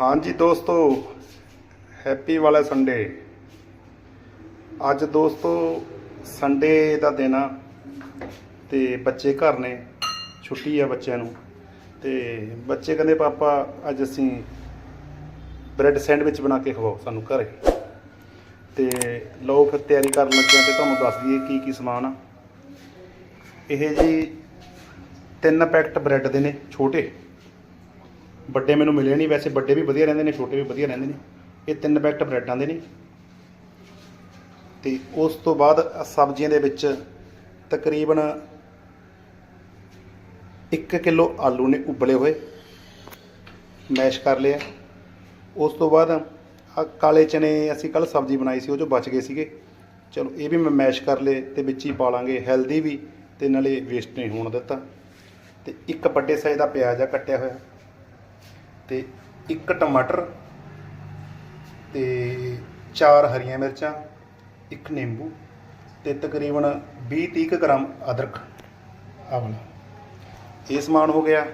ਹਾਂਜੀ ਦੋਸਤੋ ਹੈਪੀ ਵਾਲਾ ਸੰਡੇ ਅੱਜ ਦੋਸਤੋ ਸੰਡੇ ਦਾ ਦਿਨ ਆ ਤੇ ਬੱਚੇ ਘਰ ਨੇ, ਛੁੱਟੀ ਆ ਬੱਚਿਆਂ ਨੂੰ। ਤੇ ਬੱਚੇ ਕਹਿੰਦੇ, ਪਾਪਾ, ਅੱਜ ਅਸੀਂ ਬ੍ਰੈਡ ਸੈਂਡਵਿਚ ਬਣਾ ਕੇ ਖਵਾਓ ਸਾਨੂੰ ਘਰੇ। ਤੇ ਲਓ ਫਿਰ ਤਿਆਰੀ ਕਰਨ ਲੱਗੇ ਹਾਂ ਤੇ ਤੁਹਾਨੂੰ ਦੱਸ ਦਈਏ ਕੀ ਕੀ ਸਮਾਨ ਆ। ਇਹ ਜੀ ਤਿੰਨ ਪੈਕਟ ਬ੍ਰੈਡ ਦੇ ਨੇ, ਛੋਟੇ। ਵੱਡੇ ਮੈਨੂੰ ਮਿਲੇ ਨਹੀਂ, ਵੈਸੇ ਵੱਡੇ ਵੀ ਵਧੀਆ ਰਹਿੰਦੇ ਨੇ, ਛੋਟੇ ਵੀ ਵਧੀਆ ਰਹਿੰਦੇ ਨੇ। ਇਹ ਤਿੰਨ ਪੈਕਟ ਬ੍ਰੈਡਾਂ ਦੇ ਨੇ। ਤੇ ਉਸ ਤੋਂ ਬਾਅਦ ਸਬਜ਼ੀਆਂ ਦੇ ਵਿੱਚ ਤਕਰੀਬਨ 1 ਕਿਲੋ ਆਲੂ ਨੇ ਉਬਲੇ ਹੋਏ, ਮੈਸ਼ ਕਰ ਲਿਆ ਉਸ ਤੋਂ ਬਾਅਦ ਆ ਕਾਲੇ ਚਨੇ, ਅਸੀਂ ਕੱਲ ਸਬਜ਼ੀ ਬਣਾਈ ਸੀ, ਉਹ ਜੋ ਬਚ ਗਏ ਸੀਗੇ। ਚਲੋ, ਇਹ ਵੀ ਮੈਂ ਮੈਸ਼ ਕਰ ਲਏ ਤੇ ਵਿੱਚ ਹੀ ਪਾ ਲਾਂਗੇ, ਹੈਲਦੀ ਵੀ ਤੇ ਨਾਲੇ ਵੇਸਟ ਨਹੀਂ ਹੋਣ ਦਿੱਤਾ। ਤੇ ਇੱਕ ਵੱਡੇ ਸਾਈਜ਼ ਦਾ ਪਿਆਜ਼ ਆ, ਕੱਟਿਆ ਹੋਇਆ। ਤੇ ਇੱਕ ਟਮਾਟਰ ਤੇ ਚਾਰ ਹਰੀਆਂ ਮਿਰਚਾਂ, ਇੱਕ ਨਿੰਬੂ ਤੇ ਤਕਰੀਬਨ 20-30 ਕੁ ਗ੍ਰਾਮ ਅਦਰਕ ਆਹ ਇਹ ਸਮਾਨ ਹੋ ਗਿਆ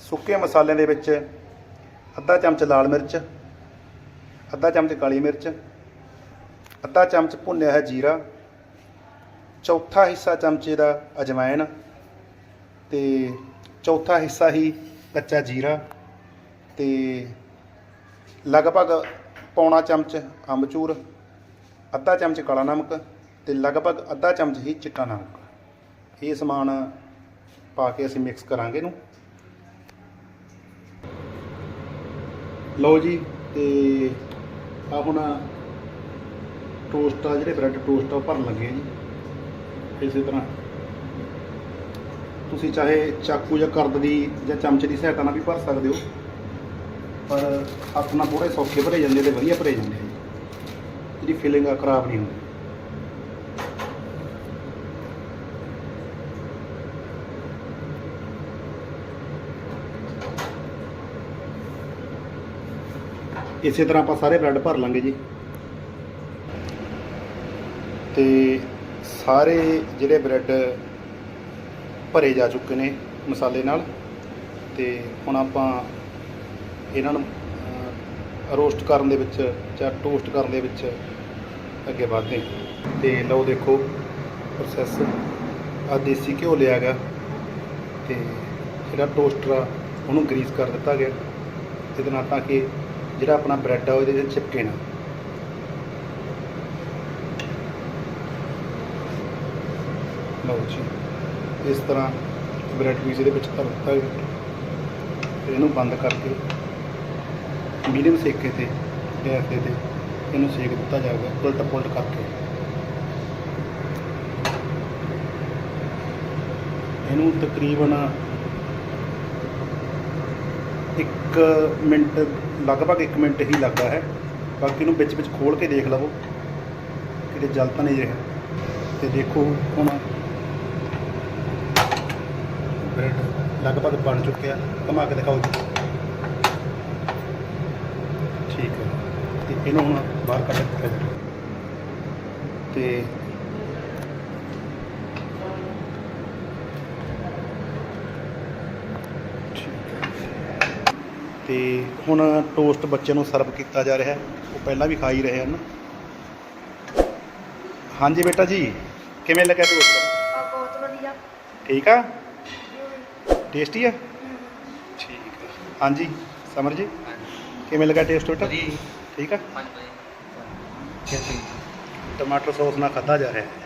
ਸੁੱਕੇ ਮਸਾਲਿਆਂ ਦੇ ਵਿੱਚ ਅੱਧਾ ਚਮਚ ਲਾਲ ਮਿਰਚ, ਅੱਧਾ ਚਮਚ ਕਾਲੀ ਮਿਰਚ, ਅੱਧਾ ਚਮਚ ਭੁੰਨਿਆ ਹੈ ਜੀਰਾ, ਚੌਥਾ ਹਿੱਸਾ ਚਮਚੇ ਦਾ ਅਜਵਾਇਣ ਤੇ ਚੌਥਾ ਹਿੱਸਾ ਹੀ ਕੱਚਾ ਜੀਰਾ ਤੇ ਲਗਭਗ ਪੌਣਾ ਚਮਚ ਅੰਬਚੂਰ, ਅੱਧਾ ਚਮਚ ਕਾਲਾ ਨਮਕ ਤੇ ਲਗਭਗ ਅੱਧਾ ਚਮਚ ਹੀ ਚਿੱਟਾ ਨਮਕ। ਇਹ ਸਮਾਨ ਪਾ ਕੇ ਅਸੀਂ ਮਿਕਸ ਕਰਾਂਗੇ ਇਹਨੂੰ। ਲਓ ਜੀ, ਤੇ ਆ ਹੁਣ ਟੋਸਟ ਆ, ਜਿਹੜੇ ਬ੍ਰੈਡ ਟੋਸਟ ਆ, ਉਹ ਭਰਨ ਲੱਗੇ ਆ ਜੀ। ਇਸੇ ਤਰ੍ਹਾਂ। ਤੁਸੀਂ ਚਾਹੇ ਚਾਕੂ ਜਾਂ ਕਰਦ ਦੀ ਜਾਂ ਚਮਚ ਦੀ ਸਹਾਇਤਾ ਨਾਲ ਵੀ ਭਰ ਸਕਦੇ ਹੋ। ਪਰ ਆਪਣਾ ਨਾਲ ਥੋੜੇ ਸੌਖੇ ਭਰੇ ਜਾਂਦੇ ਤੇ ਵਧੀਆ ਭਰੇ ਜਾਂਦੇ ਆ ਜੀ। ਜਿਹੜੀ ਫੀਲਿੰਗ ਆ, ਖਰਾਬ ਨਹੀਂ ਹੁੰਦੀ ਇਸੇ ਤਰ੍ਹਾਂ ਆਪਾਂ ਸਾਰੇ ਬ੍ਰੈਡ ਭਰ ਲਾਂਗੇ ਜੀ ਤੇ ਸਾਰੇ ਜਿਹੜੇ ਬ੍ਰੈਡ ਭਰੇ ਜਾ ਚੁੱਕੇ ਨੇ ਮਸਾਲੇ ਨਾਲ, ਤੇ ਹੁਣ ਆਪਾਂ ਇਹਨਾਂ ਨੂੰ ਰੋਸਟ ਕਰਨ ਦੇ ਵਿੱਚ ਜਾਂ ਟੋਸਟ ਕਰਨ ਦੇ ਵਿੱਚ ਅੱਗੇ ਵਧਦੇ ਹਾਂ। ਤੇ ਲਓ ਦੇਖੋ ਪ੍ਰੋਸੈਸ ਆ ਦੇਸੀ ਘਿਓ ਲਿਆ ਗਿਆ ਤੇ ਜਿਹੜਾ ਟੋਸਟਰ ਆ, ਉਹਨੂੰ ਗਰੀਸ ਕਰ ਦਿੱਤਾ ਗਿਆ। ਇਹਦੇ ਨਾਲ ਤਾਂ ਕਿ ਜਿਹੜਾ ਆਪਣਾ ਬ੍ਰੈਡ ਆ ਉਹਦੇ ਵਿੱਚ ਚਿਪਕੇ ਨਾ। ਲਓ ਜੀ, ਇਸ ਤਰ੍ਹਾਂ ਬ੍ਰੈਡ ਪੀਸ ਇਹਦੇ ਵਿੱਚ ਧਰ ਦਿੱਤਾ ਗਿਆ। ਤੇ ਇਹਨੂੰ ਬੰਦ ਕਰਕੇ ਮੀਡੀਅਮ ਸੇਕੇ ਤੇ ਗੈਸ ਦੇ ਤੇ ਇਹਨੂੰ ਸੇਕ ਦਿੱਤਾ ਜਾਊਗਾ, ਉਲਟ ਪੁਲਟ ਕਰਕੇ। ਇਹਨੂੰ ਤਕਰੀਬਨ 1 ਮਿੰਟ, ਲਗਭਗ 1 ਮਿੰਟ ਹੀ ਲੱਗਦਾ ਹੈ। ਬਾਕੀ ਨੂੰ ਵਿੱਚ ਵਿੱਚ ਖੋਲ ਕੇ ਦੇਖ ਲਵੋ, ਕਿਤੇ ਜਲ ਤਾਂ ਨਹੀਂ ਰਿਹਾ। ਤੇ ਦੇਖੋ ਹੁਣ ਬ੍ਰੈਡ ਲਗਭਗ ਬਣ ਚੁੱਕਿਆ। ਘੁਮਾ ਕੇ ਦਿਖਾਓ ਜੀ। ਠੀਕ ਹੈ। ਤੇ ਇਹਨੂੰ ਹੁਣ ਬਾਹਰ ਕੱਢ ਦਿੱਤਾ ਜਾਵੇ। ਤੇ। ਤੇ ਹੁਣ ਟੋਸਟ ਬੱਚੇ ਨੂੰ ਸਰਵ ਕੀਤਾ ਜਾ ਰਿਹਾ ਹੈ। ਉਹ ਪਹਿਲਾਂ ਵੀ ਖਾ ਹੀ ਰਹੇ ਹਨ। ਹਾਂਜੀ ਬੇਟਾ ਜੀ ਕਿਵੇਂ ਲੱਗਿਆ ਟੋਸਟ ਆ ਬਹੁਤ ਵਧੀਆ। ਠੀਕ ਆ? ਟੇਸਟੀ ਆ? ਠੀਕ ਆ। ਹਾਂਜੀ ਸਮਰ ਜੀ ਕਿਵੇਂ ਲੱਗਾ ਟੇਸਟ ਬੇਟਾ ਠੀਕ ਆ? ਟਮਾਟਰ ਸੌਸ ਨਾਲ ਖਾਧਾ ਜਾ ਰਿਹਾ ਹੈ।